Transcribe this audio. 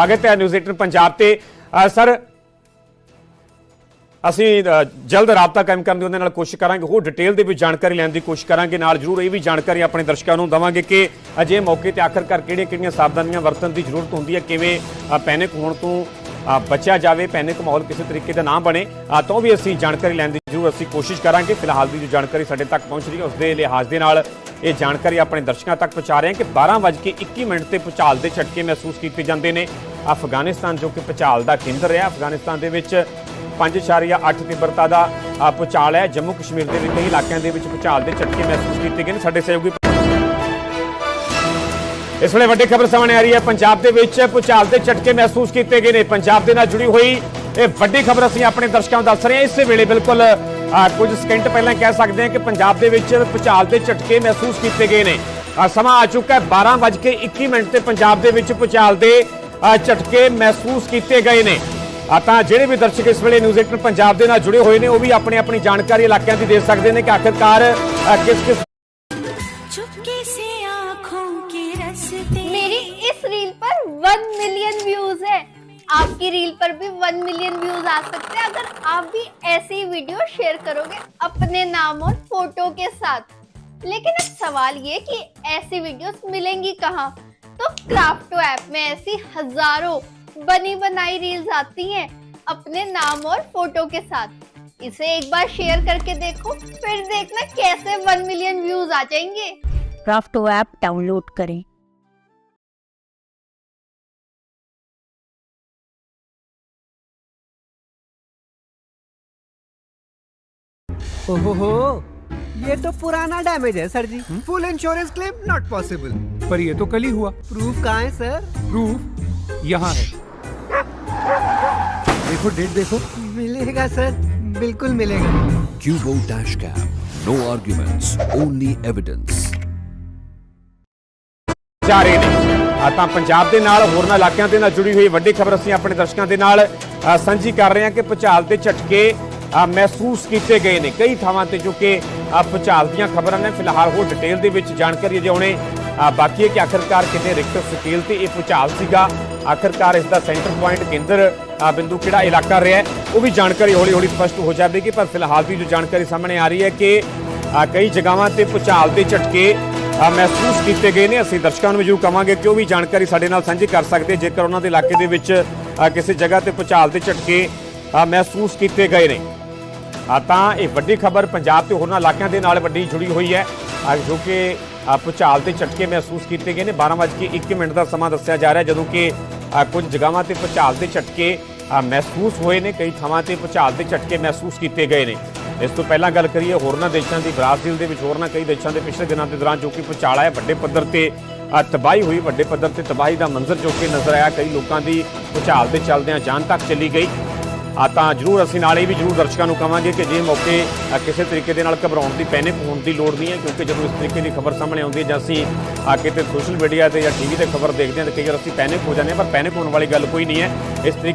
ਸਵਾਗਤ ਹੈ ਨਿਊਜ਼ 18 ਪੰਜਾਬ ਤੇ। ਸਰ ਅਸੀਂ ਜਲਦ ਰਾਬਤਾ ਕਾਇਮ ਕਰਨ ਦੀ ਉਹਨਾਂ ਨਾਲ ਕੋਸ਼ਿਸ਼ ਕਰਾਂਗੇ ਹੋਰ ਡਿਟੇਲ ਦੇ ਵਿੱਚ ਜਾਣਕਾਰੀ ਲੈਣ ਦੀ ਕੋਸ਼ਿਸ਼ ਕਰਾਂਗੇ। ਨਾਲ ਜਰੂਰ ਇਹ ਵੀ ਜਾਣਕਾਰੀ ਆਪਣੇ ਦਰਸ਼ਕਾਂ ਨੂੰ ਦਵਾਂਗੇ ਕਿ ਅਜੇ ਮੌਕੇ ਤੇ ਆਖਰਕਾਰ ਕਿਹੜੀਆਂ-ਕਿਹੜੀਆਂ ਸਾਵਧਾਨੀਆਂ ਵਰਤਣ ਦੀ ਜ਼ਰੂਰਤ ਹੁੰਦੀ ਹੈ ਕਿਵੇਂ ਪੈਨਿਕ ਹੋਣ ਤੋਂ ਬਚਿਆ ਜਾਵੇ ਪੈਨਿਕ ਮਾਹੌਲ ਕਿਸੇ ਤਰੀਕੇ ਦਾ ਨਾ ਬਣੇ। ਅ, ਤਾਂ ਵੀ ਅਸੀਂ ਜਾਣਕਾਰੀ ਲੈਣ ਦੀ ਜ਼ਰੂਰ ਅਸੀਂ ਕੋਸ਼ਿਸ਼ ਕਰਾਂਗੇ। ਫਿਲਹਾਲ ਦੀ ਜੋ ਜਾਣਕਾਰੀ ਸਾਡੇ ਤੱਕ ਪਹੁੰਚ ਰਹੀ ਹੈ ਉਸ ਦੇ ਲਿਹਾਜ਼ ਦੇ ਨਾਲ ਇਹ ਜਾਣਕਾਰੀ ਆਪਣੇ ਦਰਸ਼ਕਾਂ ਤੱਕ ਪਹੁੰਚਾ ਰਹੇ ਹਾਂ ਕਿ 12:21 ਮਿੰਟ ਤੇ ਭੂਚਾਲ ਦੇ ਝਟਕੇ ਮਹਿਸੂਸ ਕੀਤੇ ਜਾਂਦੇ ਨੇ। ਅਫਗਾਨਿਸਤਾਨ ਜੋ ਕਿ ਭੂਚਾਲ ਦਾ ਕੇਂਦਰ ਹੈ ਅਫਗਾਨਿਸਤਾਨ ਦੇ ਵਿੱਚ 5.8 ਤੀਬਰਤਾ ਦਾ ਅ, ਭੂਚਾਲ ਹੈ। ਜੰਮੂ ਕਸ਼ਮੀਰ ਦੇ ਵੀ ਕਈ ਇਲਾਕਿਆਂ ਦੇ ਵਿੱਚ ਭੂਚਾਲ ਦੇ ਝਟਕੇ ਮਹਿਸੂਸ ਕੀਤੇ ਗਏ ਨੇ। ਸਾਡੇ ਸਹਿਯੋਗੀ ਇਸ ਵੇਲੇ ਵੱਡੀ ਖਬਰ ਸਾਹਮਣੇ ਆ ਰਹੀ ਹੈ। ਪੰਜਾਬ ਦੇ ਵਿੱਚ ਭੂਚਾਲ ਦੇ ਝਟਕੇ ਮਹਿਸੂਸ ਕੀਤੇ ਗਏ ਨੇ। ਪੰਜਾਬ ਦੇ ਨਾਲ ਜੁੜੀ ਹੋਈ ਇਹ ਵੱਡੀ ਖਬਰ ਅਸੀਂ ਆਪਣੇ ਦਰਸ਼ਕਾਂ ਨੂੰ ਦੱਸ ਰਹੇ ਹਾਂ। ਇਸੇ ਵੇਲੇ ਬਿਲਕੁਲ ਕੁਝ ਸਕਿੰਟ ਪਹਿਲਾਂ ਕਹਿ ਸਕਦੇ ਹਾਂ ਕਿ ਪੰਜਾਬ ਦੇ ਵਿੱਚ ਭੂਚਾਲ ਦੇ ਝਟਕੇ ਮਹਿਸੂਸ ਕੀਤੇ ਗਏ ਨੇ। ਸਮਾਂ ਆ ਚੁੱਕਾ ਹੈ 12:21 ਮਿੰਟ ਤੇ। ਪੰਜਾਬ ਦੇ ਵਿੱਚ ਭੂਚਾਲ ਦੇ ਝਟਕੇ ਮਹਿਸੂਸ ਕੀਤੇ ਗਏ ਨੇ ਆ ਤਾਂ ਜਿਹੜੇ ਵੀ ਦਰਸ਼ਕ ਇਸ ਵੇਲੇ ਨਿਊਜ਼ 18 ਪੰਜਾਬ ਦੇ ਨਾਲ ਜੁੜੇ ਹੋਏ ਨੇ ਉਹ ਵੀ ਆਪਣੀ ਆਪਣੀ ਜਾਣਕਾਰੀ ਇਲਾਕਿਆਂ ਦੀ ਦੇ ਸਕਦੇ ਨੇ ਕਿ ਆਖਿਰਕਾਰ ਅ, ਕਿਸ ਕਿਸ चुपके से आंखों के रस्ते मेरी इस रील पर वन मिलियन व्यूज है आपकी रील पर भी वन मिलियन व्यूज आ सकते हैं अगर आप भी ऐसी ही वीडियो शेयर करोगे अपने नाम और फोटो के साथ लेकिन अब सवाल ये कि ऐसी वीडियोस मिलेंगी कहाँ तो क्राफ्टो ऐप में ऐसी हज़ारों बनी बनाई रील्स आती हैं अपने नाम और फ़ोटो के साथ। इसे एक बार शेयर करके देखो फिर देखना कैसे वन मिलियन व्यूज़ आ जाएँगे। क्राफ्टो ऐप डाउनलोड करें। ओहो हो ये तो पुराना डैमेज है sir ji full insurance claim not possible पर ये तो कल ही हुआ प्रूफ कहाँ है सर प्रूफ यहाँ है देखो डेट देखो मिलेगा सर बिल्कुल मिलेगा Cubo Dash Cam. No arguments, only evidence. ਜਾ ਰਹੇ ਨੇ ਆ ਤਾਂ ਪੰਜਾਬ ਦੇ ਨਾਲ ਹੋਰਨਾਂ ਇਲਾਕਿਆਂ ਦੇ ਨਾਲ ਜੁੜੀ ਹੋਈ ਵੱਡੀ ਖਬਰ ਅਸੀਂ ਆਪਣੇ ਦਰਸ਼ਕਾਂ ਦੇ ਨਾਲ ਅ, ਸਾਂਝੀ ਕਰ ਰਹੇ ਹਾਂ ਕਿ ਭੁਚਾਲ ਦੇ ਝਟਕੇ ਅ, ਮਹਿਸੂਸ ਕੀਤੇ ਗਏ ਨੇ ਕਈ ਥਾਵਾਂ ਤੇ ਜੋ ਕਿ ਅ, ਭੁਚਾਲ ਦੀਆਂ ਖਬਰਾਂ ਨੇ ਫਿਲਹਾਲ ਹੋਰ ਡਿਟੇਲ ਦੇ ਵਿੱਚ ਜਾਣਕਾਰੀ ਅਜੇ ਆਉਣੇ। ਬਾਕੀ ਹੈ ਕਿ ਆਖਰਕਾਰ ਕਿਤੇ ਰਿਕਟਰ ਸਕੇਲ ਤੇ ਇਹ ਭੁਚਾਲ ਸੀਗਾ। ਆਖਰਕਾਰ ਇਸ ਦਾ ਸੈਂਟਰ ਪੁਆਇੰਟ ਕੇਂਦਰ ਬਿੰਦੂ ਕਿਹੜਾ ਇਲਾਕਾ ਰਿਹਾ ਉਹ ਵੀ ਜਾਣਕਾਰੀ ਹੌਲੀ ਹੌਲੀ ਸਪਸ਼ਟ ਹੋ ਜਾਵੇਗੀ, ਪਰ ਫਿਲਹਾਲ ਦੀ ਜੋ ਜਾਣਕਾਰੀ ਸਾਹਮਣੇ ਆ ਰਹੀ ਹੈ ਕਿ ਕਈ ਜਗ੍ਹਾਵਾਂ ਤੇ ਭੁਚਾਲ ਦੇ ਝਟਕੇ ਮਹਿਸੂਸ ਕੀਤੇ ਗਏ ਨੇ। ਅਸੀਂ ਦਰਸ਼ਕਾਂ ਨੂੰ ਵੀ ਜ਼ਰੂਰ ਕਵਾਂਗੇ ਕਿ ਉਹ ਵੀ ਜਾਣਕਾਰੀ ਸਾਡੇ ਨਾਲ ਸਾਂਝੀ ਕਰ ਸਕਦੇ, ਜੇਕਰ ਉਹਨਾਂ ਦੇ ਇਲਾਕੇ ਦੇ ਵਿੱਚ ਕਿਸੇ ਜਗ੍ਹਾ ਤੇ ਭੁਚਾਲ ਦੇ ਝਟਕੇ ਮਹਿਸੂਸ ਕੀਤੇ ਗਏ ਨੇ। ਤਾਂ ਇਹ ਵੱਡੀ ਖਬਰ ਪੰਜਾਬ ਤੇ ਹੋਰਨਾਂ ਇਲਾਕਿਆਂ ਦੇ ਨਾਲ ਵੱਡੀ ਜੁੜੀ ਹੋਈ ਹੈ। ਜੋ ਕਿ ਅ, ਭੁਚਾਲ ਦੇ ਝਟਕੇ ਮਹਿਸੂਸ ਕੀਤੇ ਗਏ ਨੇ। 12:01 ਮਿੰਟ ਦਾ ਸਮਾਂ ਦੱਸਿਆ ਜਾ ਰਿਹਾ ਜਦੋਂ ਕਿ ਕੁਝ ਜਗ੍ਹਾਵਾਂ ਤੇ ਭੁਚਾਲ ਦੇ ਝਟਕੇ ਮਹਿਸੂਸ ਹੋਏ ਨੇ। ਕਈ ਥਾਵਾਂ ਤੇ ਭੁਚਾਲ ਦੇ ਝਟਕੇ ਮਹਿਸੂਸ ਕੀਤੇ ਗਏ ਨੇ। ਇਸ ਤੋਂ ਪਹਿਲਾਂ ਗੱਲ ਕਰੀਏ ਹੋਰਨਾਂ ਦੇਸ਼ਾਂ ਦੀ ਬ੍ਰਾਜ਼ੀਲ ਦੇ ਵਿੱਚ ਹੋਰਨਾਂ ਕਈ ਦੇਸ਼ਾਂ ਦੇ ਪਿਛਲੇ ਦਿਨਾਂ ਦੇ ਦੌਰਾਨ ਜੋ ਕਿ ਭੁਚਾਲ ਆਇਆ ਵੱਡੇ ਪੱਧਰ ਤੇ ਤਬਾਹੀ ਹੋਈ। ਵੱਡੇ ਪੱਧਰ ਤੇ ਤਬਾਹੀ ਦਾ ਮੰਜ਼ਰ ਜੋ ਕਿ ਨਜ਼ਰ ਆਇਆ ਕਈ ਲੋਕਾਂ ਦੀ ਭੁਚਾਲ ਦੇ ਚੱਲਦਿਆਂ ਜਾਨ ਤੱਕ ਚਲੀ ਗਈ। ਆ ਤਾਂ ਜਰੂਰ ਅਸੀਂ ਨਾਲ ਇਹ ਵੀ ਜਰੂਰ ਦਰਸ਼ਕਾਂ ਨੂੰ ਕਵਾਂਗੇ ਕਿ ਜੇ ਮੌਕੇ ਕਿਸੇ ਤਰੀਕੇ ਦੇ ਨਾਲ ਘਬਰਾਉਣ ਦੀ, ਪੈਨਿਕ ਹੋਣ ਦੀ ਲੋੜ ਨਹੀਂ ਹੈ, ਕਿਉਂਕਿ ਜਦੋਂ ਇਸ ਤਰੀਕੇ ਦੀ ਖਬਰ ਸਾਹਮਣੇ ਆਉਂਦੀ ਹੈ ਜਾਂ ਅਸੀਂ ਆ ਕਿਤੇ ਸੋਸ਼ਲ ਮੀਡੀਆ ਤੇ ਜਾਂ ਟੀਵੀ ਤੇ ਖਬਰ ਦੇਖਦੇ ਹਾਂ ਤਾਂ ਕਈ ਵਾਰ ਅਸੀਂ ਪੈਨਿਕ ਹੋ ਜਾਂਦੇ ਹਾਂ, ਪਰ ਪੈਨਿਕ ਹੋਣ ਵਾਲੀ ਗੱਲ ਕੋਈ ਨਹੀਂ ਹੈ। ਇਸ ਤਰੀਕੇ